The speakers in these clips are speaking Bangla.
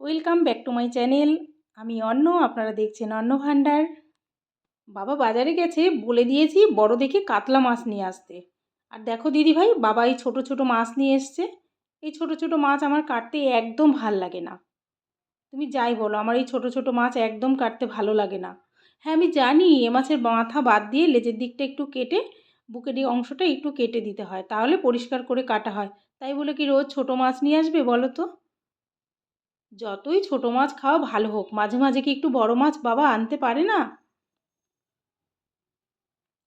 Welcome back to my channel আমি অন্ন, আপনারা দেখছেন অন্ন ভাণ্ডার। বাবা বাজারে গেছে, বলে দিয়েছি বড় দেখে কাতলা মাছ নিয়ে আসতে। আর দেখো দিদি ভাই বাবা এই ছোটো ছোটো মাছ নিয়ে এসছে। এই ছোটো ছোটো মাছ আমার কাটতে একদম ভালো লাগে না। তুমি যাই বলো, আমার এই ছোটো ছোটো মাছ একদম কাটতে ভালো লাগে না। হ্যাঁ আমি জানি এ মাছের মাথা বাদ দিয়ে লেজের দিকটা একটু কেটে, বুকের অংশটা একটু কেটে দিতে হয়। তাহলে পরিষ্কার করে কাটা হয়। তাই বলে কি রোজ ছোটো মাছ নিয়ে আসবে বলো তো? যতই ছোট মাছ খাওয়া ভালো হোক। মাঝে মাঝে কি একটু বড় মাছ বাবা আনতে পারে না?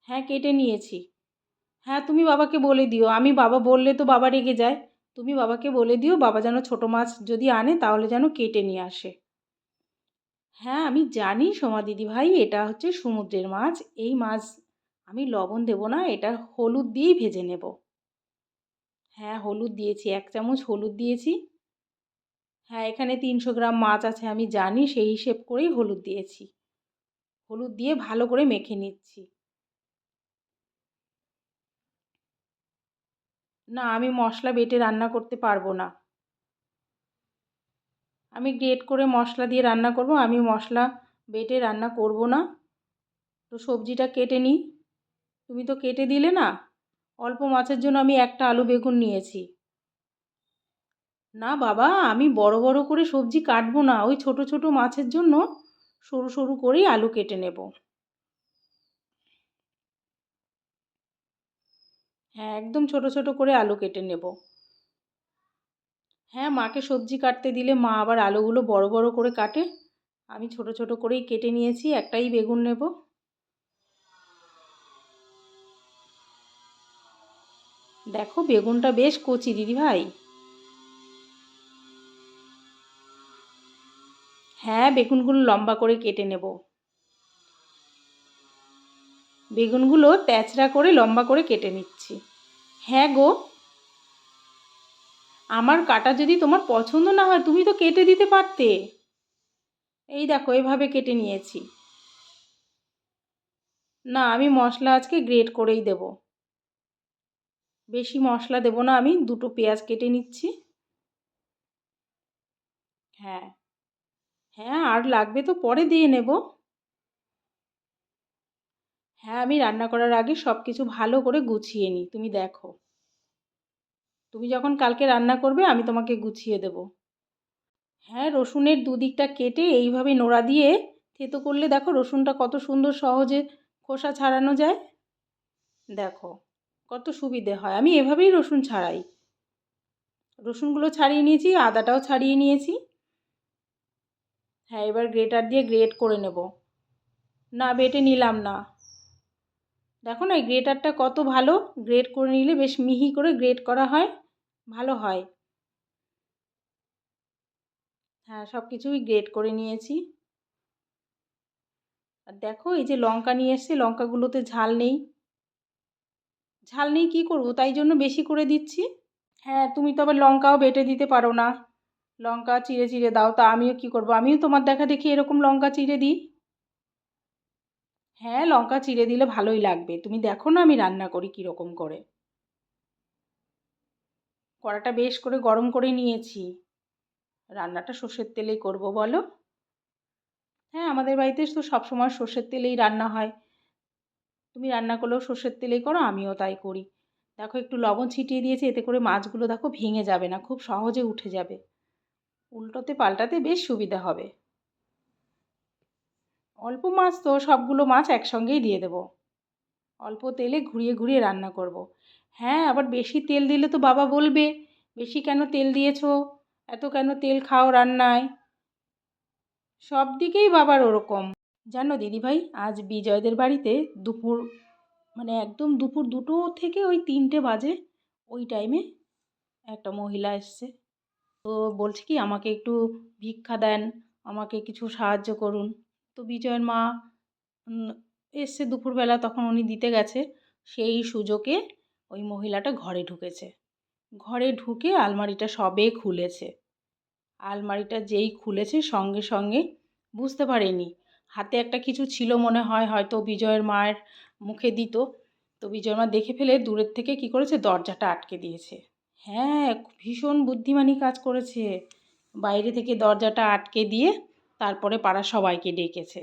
হ্যাঁ কেটে নিয়েছি। হ্যাঁ তুমি বাবাকে বলে দিও। আমি বাবা বললে তো বাবা রেগে যায়। তুমি বাবাকে বলে দিও, বাবা যেন ছোট মাছ যদি আনে, তাহলে যেন কেটে নিয়ে আসে। হ্যাঁ আমি জানি সোমা দিদি ভাই, এটা হচ্ছে সমুদ্রের মাছ। এই মাছ আমি লবণ দেব না, এটা হলুদ দিয়েই ভেজে নেব। হ্যাঁ হলুদ দিয়েছি, এক চামচ হলুদ দিয়েছি। হ্যাঁ এখানে তিনশো গ্রাম মাছ আছে, আমি জানি, সেই হিসেব করেই হলুদ দিয়েছি। হলুদ দিয়ে ভালো করে মেখে নিচ্ছি। না, আমি মশলা বেটে রান্না করতে পারব না। আমি গ্রেট করে মশলা দিয়ে রান্না করব, আমি মশলা বেটে রান্না করব না। তো সবজিটা কেটে নিই। তুমি তো কেটে দিলে না, অল্প মাছের জন্য আমি একটা আলু বেগুন নিয়েছি। না বাবা, আমি বড় বড় করে সবজি কাটবো না, ওই ছোট ছোট মাছের জন্য সরু সরু করেই আলু কেটে নেব। হ্যাঁ একদম ছোট ছোট করে আলু কেটে নেব। হ্যাঁ মাকে সবজি কাটতে দিলে মা আবার আলুগুলো বড় বড় করে কাটে। আমি ছোট ছোট করেই কেটে নিয়েছি, একটাই বেগুন নেব। দেখো, বেগুনটা বেশ কচি দিদি ভাই হ্যাঁ বেগুনগুলো লম্বা করে কেটে নেব। বেগুনগুলো তেচড়া করে লম্বা করে কেটে নিচ্ছি। হ্যাঁ গো। আমার কাটা যদি তোমার পছন্দ না হয়, তুমি তো কেটে দিতে পারতে। এই দেখো, এভাবে কেটে নিয়েছি। না, আমি মশলা আজকে গ্রেট করেই দেব। বেশি মশলা দেব না, আমি দুটো পেঁয়াজ কেটে নিচ্ছি। হ্যাঁ। হ্যাঁ আর লাগবে তো পরে দিয়ে নেব। হ্যাঁ আমি রান্না করার আগে সব কিছু ভালো করে গুছিয়ে নিই, তুমি দেখো। তুমি যখন কালকে রান্না করবে, আমি তোমাকে গুছিয়ে দেব। হ্যাঁ রসুনের দুদিকটা কেটে এইভাবে নোড়া দিয়ে থেতো করলে দেখো রসুনটা কত সুন্দর সহজে খোসা ছাড়ানো যায়। দেখো, কত সুবিধে হয়, আমি এভাবেই রসুন ছাড়াই। রসুনগুলো ছাড়িয়ে নিয়েছি, আদাটাও ছাড়িয়ে নিয়েছি। হ্যাঁ এবার গ্রেটার দিয়ে গ্রেট করে নেব। না, বেটে নিলাম না। দেখো না, এই গ্রেটারটা কত ভালো। গ্রেট করে নিলে বেশ মিহি করে গ্রেট করা হয়, ভালো হয়। হ্যাঁ সব কিছুই গ্রেট করে নিয়েছি। আর দেখো, এই যে লঙ্কা নিয়ে এসছে, লঙ্কাগুলোতে ঝাল নেই। ঝাল নেই, কী করব? তাই জন্য বেশি করে দিচ্ছি। হ্যাঁ তুমি তো আবার লঙ্কাও বেটে দিতে পারো না। লঙ্কা চিড়ে চিড়ে দাও, তা আমিও কী করব? আমিও তোমার দেখা দেখি এরকম লঙ্কা চিড়ে দিই? হ্যাঁ লঙ্কা চিড়ে দিলে ভালোই লাগবে। তুমি দেখো না আমি রান্না করি কীরকম করে। কড়াটা বেশ করে গরম করে নিয়েছি। রান্নাটা সর্ষের তেলেই করব, বলো? হ্যাঁ আমাদের বাড়িতে তো সবসময় সর্ষের তেলেই রান্না হয়। তুমি রান্না করলেও সর্ষের তেলেই করো, আমিও তাই করি। দেখো একটু লবণ ছিটিয়ে দিয়েছি, এতে করে মাছগুলো দেখো ভেঙে যাবে না, খুব সহজে উঠে যাবে। উল্টোতে পাল্টাতে বেশ সুবিধা হবে। অল্প মাছ তো সবগুলো মাছ একসঙ্গেই দিয়ে দেব। অল্প তেলে ঘুরিয়ে ঘুরিয়ে রান্না করব। হ্যাঁ আবার বেশি তেল দিলে তো বাবা বলবে, বেশি কেন তেল দিয়েছ? এত কেন তেল খাও রান্নায়? সব দিকেই বাবার ওরকম। জানো দিদিভাই, আজ বিজয়দের বাড়িতে দুপুর মানে একদম দুপুর দুটো থেকে ওই তিনটে বাজে, ওই টাইমে একটা মহিলা এসছে। তো বলছে কি, আমাকে একটু ভিক্ষা দেন, আমাকে কিছু সাহায্য করুন। তো বিজয়ের মা এসছে দুপুরবেলা, তখন উনি দিতে গেছে, সেই সুযোগে ওই মহিলাটা ঘরে ঢুকেছে। ঘরে ঢুকে আলমারিটা সবে খুলেছে। আলমারিটা যেই খুলেছে, সঙ্গে সঙ্গে বুঝতে পারেনি। হাতে একটা কিছু ছিল মনে হয়, হয়তো বিজয়ের মায়ের মুখে দিত। তো বিজয়ের মা দেখে ফেলে দূরের থেকে কি করেছে, দরজাটা আটকে দিয়েছে। হ্যাঁ ভীষণ বুদ্ধিমানী কাজ করেছে। বাইরে থেকে দরজাটা আটকে দিয়ে তারপরে পাড়ার সবাইকে ডেকেছে।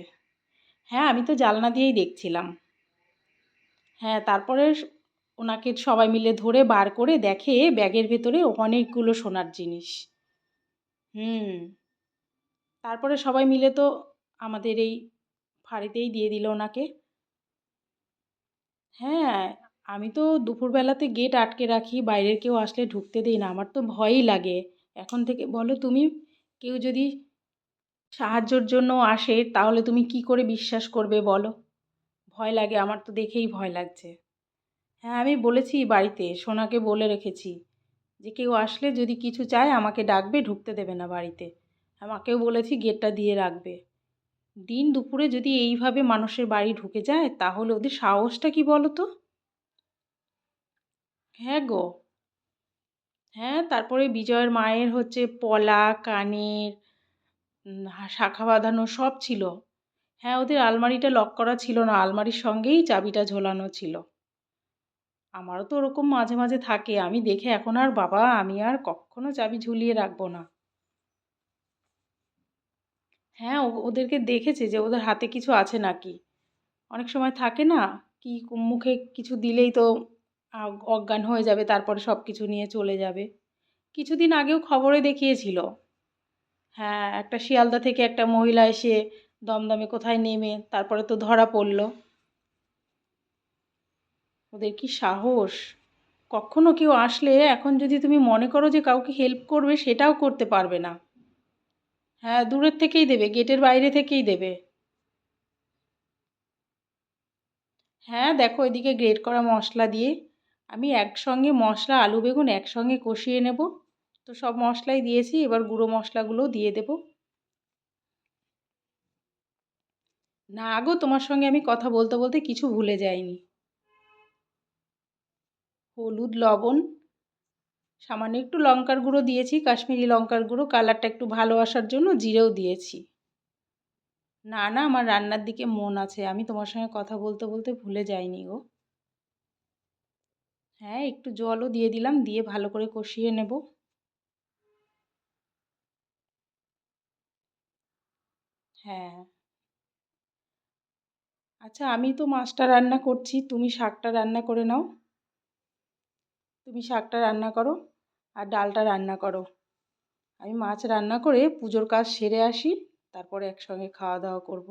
হ্যাঁ আমি তো জানলা দিয়েই দেখছিলাম। হ্যাঁ তারপরে ওনাকে সবাই মিলে ধরে বার করে দেখে ব্যাগের ভেতরে অনেকগুলো সোনার জিনিস। হুম, তারপরে সবাই মিলে তো আমাদের এই ফাঁড়িতেই দিয়ে দিল ওনাকে। হ্যাঁ আমি তো দুপুরবেলাতে গেট আটকে রাখি, বাইরের কেউ আসলে ঢুকতে দিই না, আমার তো ভয়ই লাগে। এখন থেকে বলো তুমি, কেউ যদি সাহায্যর জন্য আসে, তাহলে তুমি কি করে বিশ্বাস করবে বলো? ভয় লাগে, আমার তো দেখেই ভয় লাগছে। হ্যাঁ আমি বলেছি বাড়িতে, সোনাকে বলে রেখেছি যে কেউ আসলে যদি কিছু চায়, আমাকে ডাকবে, ঢুকতে দেবে না বাড়িতে। আমাকেও বলেছি গেটটা দিয়ে রাখবে। দিন দুপুরে যদি এইভাবে মানুষের বাড়ি ঢুকে যায়, তাহলে ওদের সাহসটা কি বলো তো? হ্যাঁ গো। হ্যাঁ তারপরে বিজয়ের মায়ের হচ্ছে পলা, কানের শাখা বাঁধানো সব ছিল। হ্যাঁ ওদের আলমারিটা লক করা ছিল না, আলমারির সঙ্গেই চাবিটা ঝোলানো ছিল। আমারও তো ওরকম মাঝে মাঝে থাকে, আমি দেখে এখন আর বাবা, আমি আর কখনো চাবি ঝুলিয়ে রাখব না। হ্যাঁ ওদেরকে দেখেছে যে ওদের হাতে কিছু আছে নাকি। অনেক সময় থাকে না, কি, মুখে কিছু দিলেই তো অজ্ঞান হয়ে যাবে, তারপরে সব কিছু নিয়ে চলে যাবে। কিছুদিন আগেও খবরে দেখিয়েছিল। হ্যাঁ একটা শিয়ালদা থেকে একটা মহিলা এসে দমদমে কোথায় নেমে, তারপরে তো ধরা পড়ল। ওদের কি সাহস? কখনো কেউ আসলে এখন যদি তুমি মনে করো যে কাউকে হেল্প করবে, সেটাও করতে পারবে না। হ্যাঁ দূরের থেকেই দেবে, গেটের বাইরে থেকেই দেবে। হ্যাঁ দেখো এদিকে গ্রেট করা মশলা দিয়ে। আমি একসঙ্গে মশলা, আলু, বেগুন একসঙ্গে কষিয়ে নেব। তো সব মশলাই দিয়েছি, এবার গুঁড়ো মশলাগুলোও দিয়ে দেব। না গো, তোমার সঙ্গে আমি কথা বলতে বলতে কিছু ভুলে যাইনি। হলুদ, লবণ, সামান্য একটু লঙ্কার গুঁড়ো দিয়েছি, কাশ্মীরি লঙ্কার গুঁড়ো, কালারটা একটু ভালো আসার জন্য জিরেও দিয়েছি। না না, আমার রান্নার দিকে মন আছে, আমি তোমার সঙ্গে কথা বলতে বলতে ভুলে যাইনি গো। হ্যাঁ একটু জলও দিয়ে দিলাম, দিয়ে ভালো করে কষিয়ে নেব। হ্যাঁ। আচ্ছা আমি তো মাছটা রান্না করছি, তুমি শাকটা রান্না করে নাও। তুমি শাকটা রান্না করো আর ডালটা রান্না করো। আমি মাছ রান্না করে পুজোর কাজ সেরে আসি, তারপরে একসঙ্গে খাওয়া দাওয়া করব।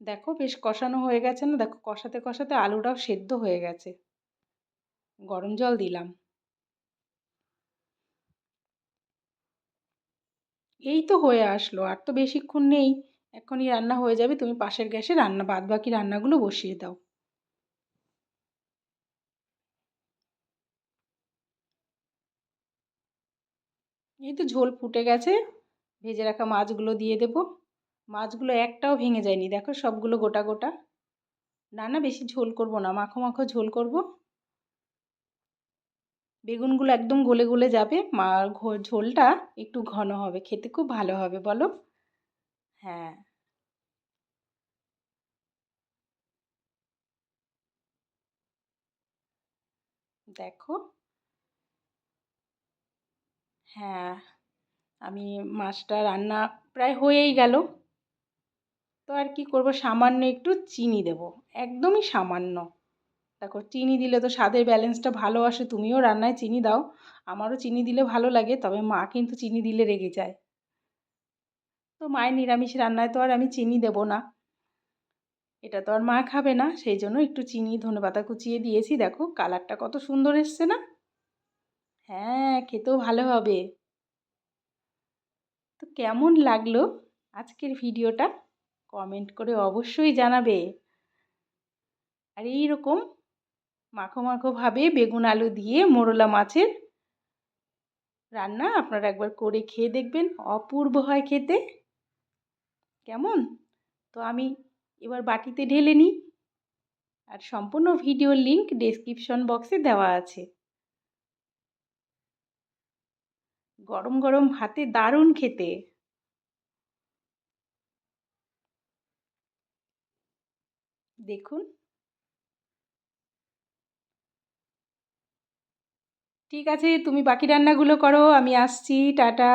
দেখো বেশ কষানো হয়ে গেছে না? দেখো কষাতে কষাতে আলুটাও সেদ্ধ হয়ে গেছে। গরম জল দিলাম। এই তো হয়ে আসলো, আর তো বেশিক্ষণ নেই। এখনই রান্না হয়ে যাবে, তুমি পাশের গ্যাসে রান্না বাদ বাকি রান্নাগুলো বসিয়ে দাও। এই তো ঝোল ফুটে গেছে, ভেজে রাখা মাছগুলো দিয়ে দেব। মাছগুলো একটাও ভেঙে যায়নি। দেখো সবগুলো গোটা গোটা। না না, বেশি ঝোল করব না। মাখো মাখো ঝোল করব। বেগুনগুলো একদম গলে গলে যাবে। মা ঝোলটা একটু ঘন হবে। খেতে খুব ভালো হবে, বলো? হ্যাঁ। দেখো। হ্যাঁ আমি মাছটা রান্না প্রায় হয়েই গেল। তো আর কি করব? সামান্য একটু চিনি দেব। একদমই সামান্য। দেখো, চিনি দিলে তো স্বাদের ব্যালেন্সটা ভালো আসে। তুমিও রান্নায় চিনি দাও। আমারও চিনি দিলে ভালো লাগে, তবে মা কিন্তু চিনি দিলে রেগে যায়। তো মায়ের নিরামিষ রান্নায় তো আর আমি চিনি দেব না। এটা তো আর মা খাবে না, সেই জন্য একটু চিনি ধনে পাতা কুচিয়ে দিয়েছি। দেখো, কালারটা কত সুন্দর এসছে না? হ্যাঁ খেতেও ভালো হবে। তো কেমন লাগল আজকের ভিডিওটা? কমেন্ট করে অবশ্যই জানাবে। আর এইরকম মাখো মাখোভাবে বেগুন আলু দিয়ে মোরলা মাছের রান্না আপনারা একবার করে খেয়ে দেখবেন। অপূর্ব হয় খেতে। কেমন? তো আমি এবার বাটিতে ঢেলে নিই। আর সম্পূর্ণ ভিডিওর লিঙ্ক ডেসক্রিপশন বক্সে দেওয়া আছে। গরম গরম ভাতে দারুণ খেতে। দেখুন। ঠিক আছে তুমি বাকি রান্নাগুলো করো আমি আসছি টাটা।